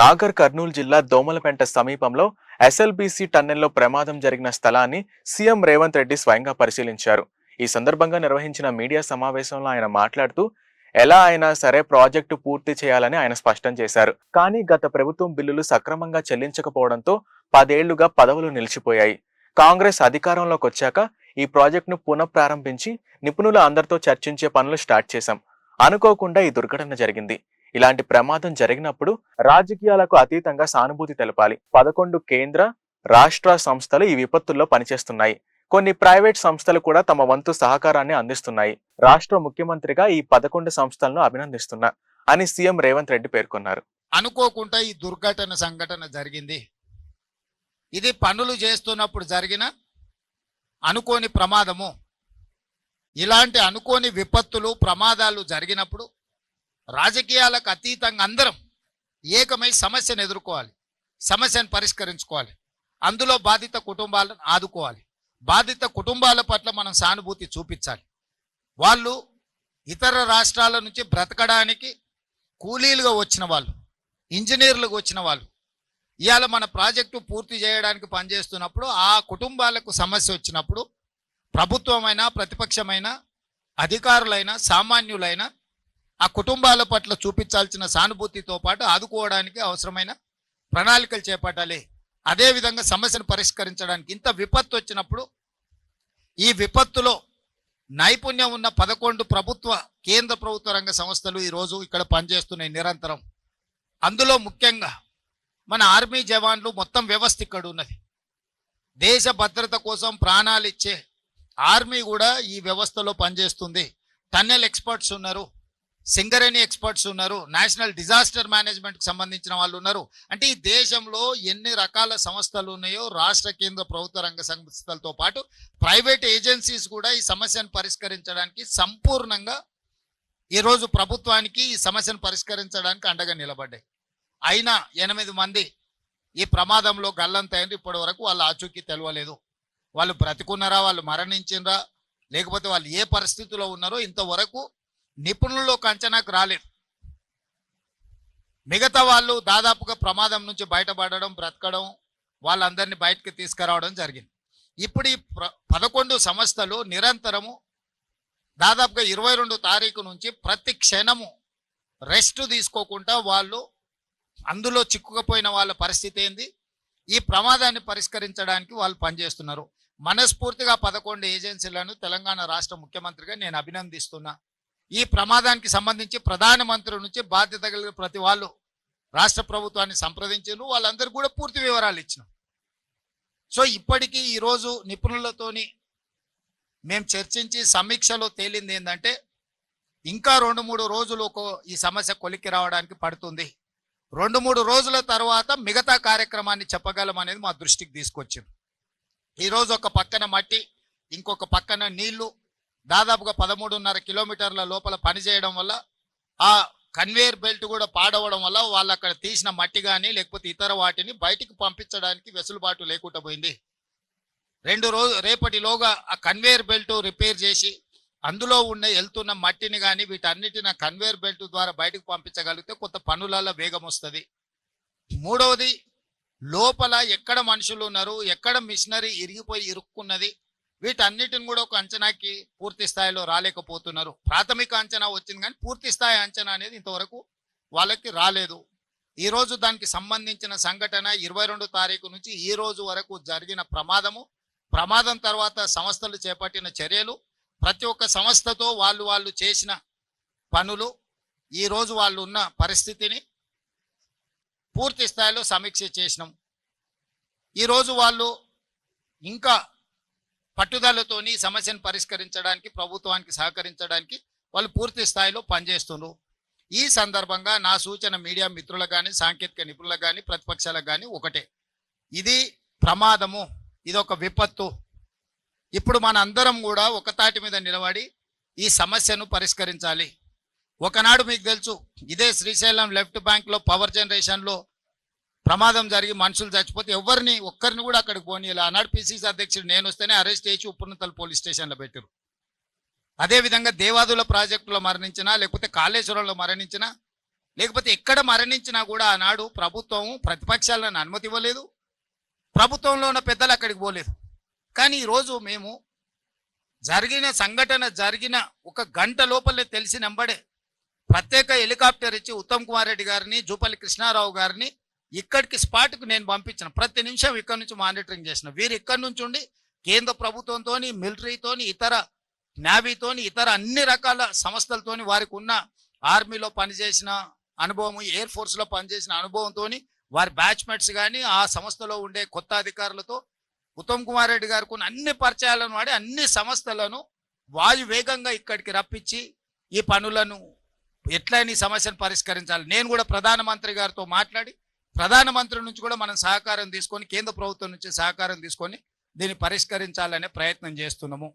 నాగర్ కర్నూలు జిల్లా దోమలపెంట సమీపంలో ఎస్ఎల్బీసీ టన్నెల్లో ప్రమాదం జరిగిన స్థలాన్ని సీఎం రేవంత్ రెడ్డి స్వయంగా పరిశీలించారు. ఈ సందర్భంగా నిర్వహించిన మీడియా సమావేశంలో ఆయన మాట్లాడుతూ ఎలా అయినా సరే ప్రాజెక్టు పూర్తి చేయాలని ఆయన స్పష్టం చేశారు. కానీ గత ప్రభుత్వం బిల్లులు సక్రమంగా చెల్లించకపోవడంతో పదేళ్ళుగా పదవులు నిలిచిపోయాయి. కాంగ్రెస్ అధికారంలోకి వచ్చాక ఈ ప్రాజెక్టును పునఃప్రారంభించి నిపుణుల అందరితో చర్చించే పనులు స్టార్ట్ చేశాం. అనుకోకుండా ఈ దుర్ఘటన జరిగింది. ఇలాంటి ప్రమాదం జరిగినప్పుడు రాజకీయాలకు అతీతంగా సానుభూతి తెలపాలి. పదకొండు కేంద్ర రాష్ట్ర సంస్థలు ఈ విపత్తుల్లో పనిచేస్తున్నాయి. కొన్ని ప్రైవేట్ సంస్థలు కూడా తమ వంతు సహకారాన్ని అందిస్తున్నాయి. రాష్ట్ర ముఖ్యమంత్రిగా ఈ పదకొండు సంస్థలను అభినందిస్తున్నా అని సీఎం రేవంత్ రెడ్డి పేర్కొన్నారు. అనుకోకుండా ఈ దుర్ఘటన సంఘటన జరిగింది. ఇది పనులు చేస్తున్నప్పుడు జరిగిన అనుకోని ప్రమాదము. ఇలాంటి అనుకోని విపత్తులు ప్రమాదాలు జరిగినప్పుడు రాజకీయాలకు అతీతంగా అందరం ఏకమై సమస్యను ఎదుర్కోవాలి సమస్యను పరిష్కరించుకోవాలి. అందులో బాధిత కుటుంబాలను ఆదుకోవాలి. బాధిత కుటుంబాల పట్ల మనం సానుభూతి చూపించాలి. వాళ్ళు ఇతర రాష్ట్రాల నుంచి బ్రతకడానికి కూలీలుగా వచ్చిన వాళ్ళు ఇంజనీర్లుగా వచ్చిన వాళ్ళు ఇవాళ మన ప్రాజెక్టు పూర్తి చేయడానికి పనిచేస్తున్నప్పుడు ఆ కుటుంబాలకు సమస్య వచ్చినప్పుడు ప్రభుత్వమైనా ప్రతిపక్షమైన అధికారులైన సామాన్యులైన ఆ కుటుంబాల పట్ల చూపించాల్సిన సానుభూతితో పాటు ఆదుకోవడానికి అవసరమైన ప్రణాళికలు చేపట్టాలి. అదేవిధంగా సమస్యను పరిష్కరించడానికి ఇంత విపత్తు వచ్చినప్పుడు ఈ విపత్తులో నైపుణ్యం ఉన్న పదకొండు ప్రభుత్వ కేంద్ర ప్రభుత్వ రంగ సంస్థలు ఈరోజు ఇక్కడ పనిచేస్తున్నాయి నిరంతరం. అందులో ముఖ్యంగా మన ఆర్మీ జవాన్లు మొత్తం వ్యవస్థ ఇక్కడ ఉన్నది. దేశ భద్రత కోసం ప్రాణాలు ఇచ్చే ఆర్మీ కూడా ఈ వ్యవస్థలో పనిచేస్తుంది. టన్నెల్ ఎక్స్పర్ట్స్ ఉన్నారు. సింగరేణి ఎక్స్పర్ట్స్ ఉన్నారు నేషనల్ డిజాస్టర్ మేనేజ్మెంట్కి సంబంధించిన వాళ్ళు ఉన్నారు. అంటే ఈ దేశంలో ఎన్ని రకాల సంస్థలు ఉన్నాయో రాష్ట్ర కేంద్ర ప్రభుత్వ రంగ సంస్థలతో పాటు ప్రైవేట్ ఏజెన్సీస్ కూడా ఈ సమస్యను పరిష్కరించడానికి సంపూర్ణంగా ఈరోజు ప్రభుత్వానికి ఈ సమస్యను పరిష్కరించడానికి అండగా నిలబడ్డాయి. అయినా ఎనిమిది మంది ఈ ప్రమాదంలో గల్లంతైంది ఇప్పటి వరకు వాళ్ళ ఆచూకీ తెలవలేదు. వాళ్ళు బ్రతికున్నారా వాళ్ళు మరణించినరా లేకపోతే వాళ్ళు ఏ పరిస్థితిలో ఉన్నారో ఇంతవరకు నిపుణుల్లోకి అంచనాకు రాలేదు మిగతా వాళ్ళు దాదాపుగా ప్రమాదం నుంచి బయటపడడం బ్రతకడం వాళ్ళందరినీ బయటకు తీసుకురావడం జరిగింది. ఇప్పుడు ఈ పదకొండు సంస్థలు నిరంతరము దాదాపుగా ఇరవై రెండు తారీఖు నుంచి ప్రతి క్షణము రెస్ట్ తీసుకోకుండా వాళ్ళు అందులో చిక్కుకుపోయిన వాళ్ళ పరిస్థితి ఏంది? ఈ ప్రమాదాన్ని పరిష్కరించడానికి వాళ్ళు పనిచేస్తున్నారు. మనస్ఫూర్తిగా పదకొండు ఏజెన్సీలను తెలంగాణ రాష్ట్ర ముఖ్యమంత్రిగా నేను అభినందిస్తున్నా. ఈ ప్రమాదానికి సంబంధించి ప్రధానమంత్రి నుంచి బాధ్యత కలిగిన ప్రతి వాళ్ళు రాష్ట్ర ప్రభుత్వాన్ని సంప్రదించారు వాళ్ళందరూ కూడా పూర్తి వివరాలు ఇచ్చిన. సో ఇప్పటికీ ఈరోజు నిపుణులతోని మేము చర్చించి సమీక్షలో తేలింది ఏంటంటే ఇంకా రెండు మూడు రోజులు ఈ సమస్య కొలిక్కి రావడానికి పడుతుంది. రెండు మూడు రోజుల తర్వాత మిగతా కార్యక్రమాన్ని చెప్పగలం అనేది మా దృష్టికి తీసుకొచ్చింది. ఈరోజు ఒక పక్కన మట్టి ఇంకొక పక్కన నీళ్ళు దాదాపుగా పదమూడున్నర కిలోమీటర్ల లోపల పనిచేయడం వల్ల ఆ కన్వేయర్ బెల్ట్ కూడా పాడవడం వల్ల వాళ్ళు అక్కడ తీసిన మట్టి కానీ లేకపోతే ఇతర వాటిని బయటికి పంపించడానికి వెసులుబాటు లేకుండా పోయింది. రెండు రోజు రేపటిలోగా ఆ కన్వేయర్ బెల్ట్ రిపేర్ చేసి అందులో ఉన్న వెళ్తున్న మట్టిని కానీ వీటన్నిటిని కన్వేయర్ బెల్ట్ ద్వారా బయటకు పంపించగలిగితే కొంత పనులలో వేగం వస్తుంది. మూడవది లోపల ఎక్కడ మనుషులు ఉన్నారు ఎక్కడ మిషనరీ ఇరిగిపోయి ఇరుక్కున్నది వీటన్నిటిని కూడా ఒక అంచనాకి పూర్తి స్థాయిలో రాలేకపోతున్నారు. ప్రాథమిక అంచనా వచ్చింది కానీ పూర్తి స్థాయి అంచనా అనేది ఇంతవరకు వాళ్ళకి రాలేదు. ఈరోజు దానికి సంబంధించిన సంఘటన ఇరవై రెండు తారీఖు నుంచి ఈ రోజు వరకు జరిగిన ప్రమాదము ప్రమాదం తర్వాత సంస్థలు చేపట్టిన చర్యలు ప్రతి ఒక్క సంస్థతో వాళ్ళు వాళ్ళు చేసిన పనులు ఈరోజు వాళ్ళు ఉన్న పరిస్థితిని పూర్తి స్థాయిలో సమీక్ష చేసినాం. ఈరోజు వాళ్ళు ఇంకా పట్టుదలతోని సమస్యను పరిష్కరించడానికి ప్రభుత్వానికి సహకరించడానికి వాళ్ళు పూర్తి స్థాయిలో పనిచేస్తున్నారు ఈ సందర్భంగా నా సూచన మీడియా మిత్రులకు కానీ సాంకేతిక నిపుణులకు కానీ ప్రతిపక్షాలకు కానీ ఒకటే. ఇది ప్రమాదము ఇది ఒక విపత్తు. ఇప్పుడు మన అందరం కూడా ఒక తాటి మీద నిలబడి ఈ సమస్యను పరిష్కరించాలి. ఒకనాడు మీకు తెలుసు ఇదే శ్రీశైలం లెఫ్ట్ బ్యాంక్లో పవర్ జనరేషన్లో ప్రమాదం జరిగి మనుషులు చచ్చిపోతే ఎవరిని ఒక్కరిని కూడా అక్కడికి పోనీయాలి. ఆనాడు పిసిసి అధ్యక్షుడు నేను వస్తేనే అరెస్ట్ చేసి ఉప్పునతల పోలీస్ స్టేషన్లో పెట్టారు అదేవిధంగా దేవాదుల ప్రాజెక్టులో మరణించినా లేకపోతే కాళేశ్వరంలో మరణించినా లేకపోతే ఎక్కడ మరణించినా కూడా ఆనాడు ప్రభుత్వం ప్రతిపక్షాలను అనుమతి ఇవ్వలేదు ప్రభుత్వంలో ఉన్న పెద్దలు అక్కడికి పోలేదు. కానీ ఈరోజు మేము జరిగిన సంఘటన జరిగిన ఒక గంట లోపలే తెలిసినంబడే ప్రత్యేక హెలికాప్టర్ ఇచ్చి ఉత్తమ్ కుమార్ రెడ్డి గారిని జూపల్లి కృష్ణారావు గారిని ఇక్కడికి స్పాట్కు నేను పంపించిన. ప్రతి నిమిషం ఇక్కడ నుంచి మానిటరింగ్ చేసిన. వీరు ఇక్కడి నుంచి ఉండి కేంద్ర ప్రభుత్వంతో మిలిటరీతోని ఇతర నేవీతోని ఇతర అన్ని రకాల సంస్థలతోని వారికి ఉన్న ఆర్మీలో పనిచేసిన అనుభవం ఎయిర్ ఫోర్స్లో పనిచేసిన అనుభవంతో వారి బ్యాచ్మెట్స్ కానీ ఆ సంస్థలో ఉండే కొత్త అధికారులతో ఉత్తమ్ కుమార్ రెడ్డి గారికి ఉన్న అన్ని పరిచయాలను వాడి అన్ని సంస్థలను వాయు వేగంగా ఇక్కడికి రప్పించి ఈ పనులను ఎట్లయినా ఈ సమస్యను పరిష్కరించాలి. నేను కూడా ప్రధానమంత్రి గారితో మాట్లాడి ప్రధానమంత్రి నుంచి కూడా మనం సహకారం తీసుకొని కేంద్ర ప్రభుత్వం నుంచి సహకారం తీసుకొని దీన్ని పరిష్కరించాలనే ప్రయత్నం చేస్తున్నాము.